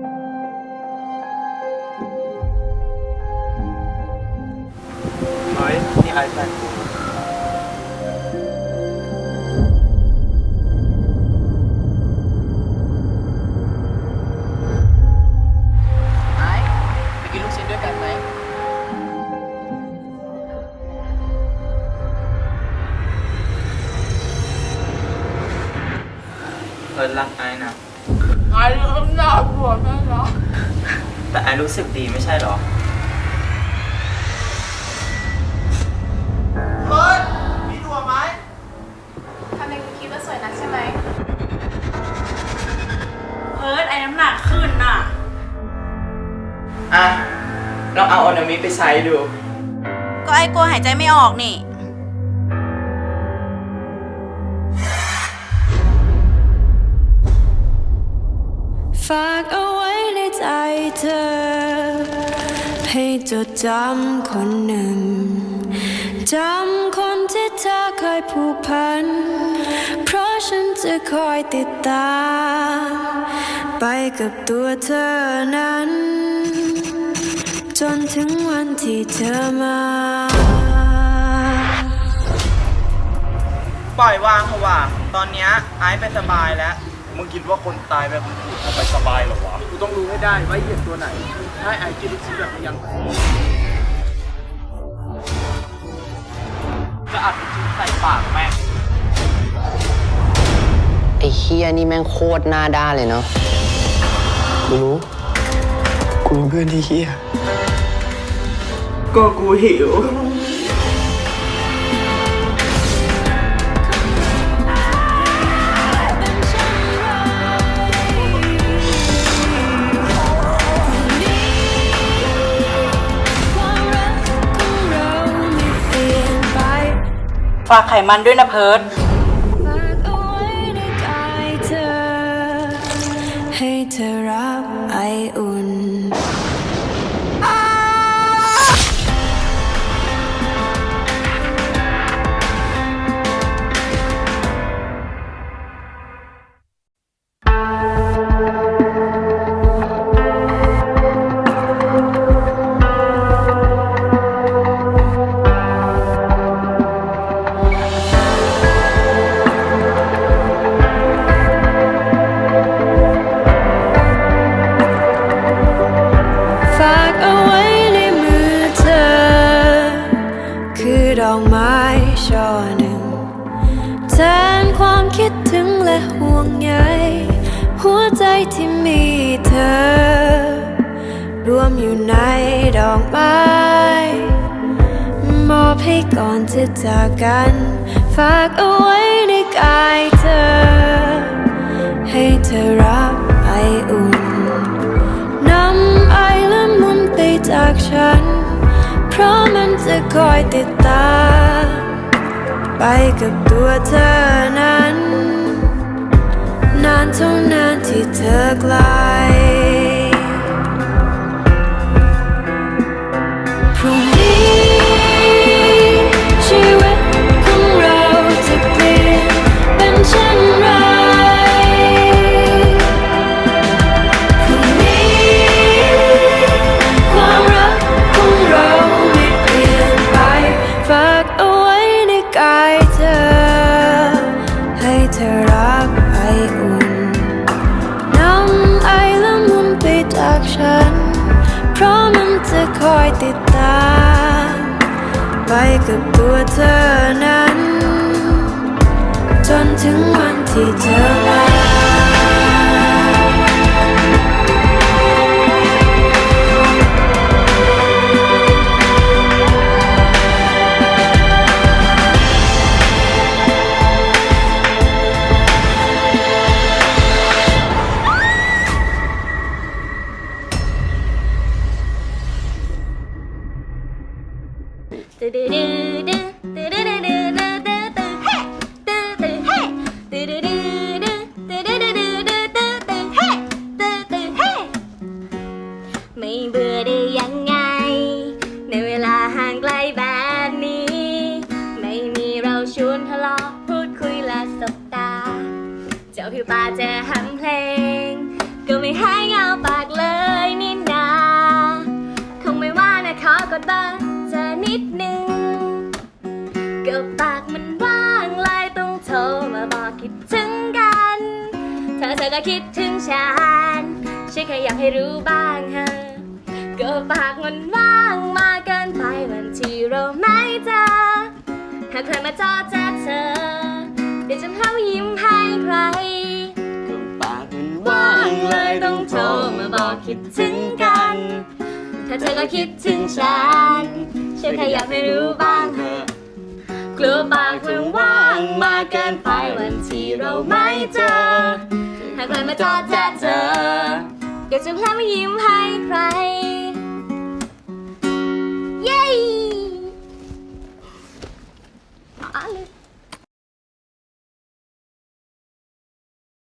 เฮ้ยนี่ไอแฟนกูไอ้ไปกินลูกชิ้นด้วยกันไหมเอิร์ธรัก ไอนะไอ้เริ่มน่าปวดแม่เนาะแต่ไอรู้สึกดีไม่ใช่เหรอ เฮ้ยมีตัวไหมทำไมคุณคิดว่าสวยนักใช่ไหม เพิร์ดไอ้น้ำหนักขึ้นน่ะ อะลองเอาออนามิไปใช้ดู ก็ไอ้กลัวหายใจไม่ออกนี่ ฝากเอาไว้ในใจเธอ ให้จดจำคนหนึ่ง จำคนที่เธอเคยผูกพัน เพราะฉันจะคอยติดตาม ไปกับตัวเธอนั้น จนถึงวันที่เธอมาปล่อยวางเถอะว่ะตอนเนี้ยไอซ์ไปสบายแล้ว มึงคิดว่าคนตายแบบมึงทำไปสบายเหรอวะ กูต้องรู้ให้ได้ว่าเหยียบตัวไหนให้ไอ้กินลูกชิ้นแบบยังจะอัดลูกชิ้นใส่ปากแม่งไอ้เฮียนี่แม่งโคตรหน้าด้านเลยเนาะกูรู้กูเป็นเพื่อนที่เฮียก็กูหิว ฝากไขมันด้วยนะเพิร์ดฝากเอาไว้ในกายเธอ ให้เธอรับไออุ่น คิดถึงและห่วงใยหัวใจที่มีเธอ รวมอยู่ในดอกไม้มอบให้ก่อนจะจากกัน ฝากเอาไว้ในกายเธอ ให้เธอรับไออุ่นนำไอละมุนไปจากฉัน เพราะมันจะคอยติดตาม ไปกับตัวเธอนั้น นานเท่านานที่เธอกลาย คอยติดตาม ไปกับตัวเธอนั้น จนถึงวันที่เธอมา คืป่าจะหันเพลง ก็ไม่หายเงาปากเลยนี่นาคงไม่ว่านะขอกดบ้างจะนิดนึงก็ปากมันว่างเลยต้องโทรมาบอกคิดถึงกันเธอเธอก็คิดถึงฉันฉันแค่อยากให้รู้บ้างฮะก็ปากมันว่างมากเกินไปวันที่เราไม่เจอหากใครมาจอดจะเธอ คิดถึงกัน ถ้าเธอก็คิดถึงฉันฉันแค่อยากไม่รู้บ้างเถอะกลัวปากมันว่างมากเกินไปวันที่เราไม่เจอหากใครมาจอดจะเจอเดี๋ยวจะพลามายิ้มให้ใคร